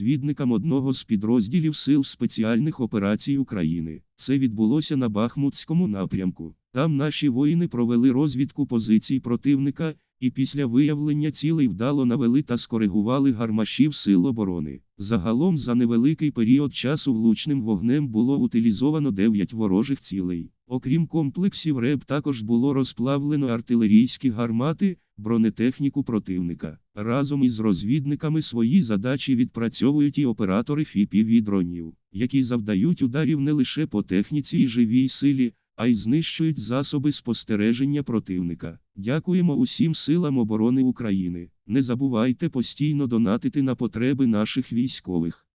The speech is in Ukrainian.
звідникам одного з підрозділів Сил спеціальних операцій України. Це відбулося на Бахмутському напрямку. Там наші воїни провели розвідку позицій противника і після виявлення цілей вдало навели та скоригували гармашів Сил оборони. Загалом за невеликий період часу влучним вогнем було утилізовано 9 ворожих цілей. Окрім комплексів РЕБ також було розплавлено артилерійські гармати, бронетехніку противника. Разом із розвідниками свої задачі відпрацьовують і оператори FPV-дронів, які завдають ударів не лише по техніці і живій силі, а й знищують засоби спостереження противника. Дякуємо усім силам оборони України. Не забувайте постійно донатити на потреби наших військових.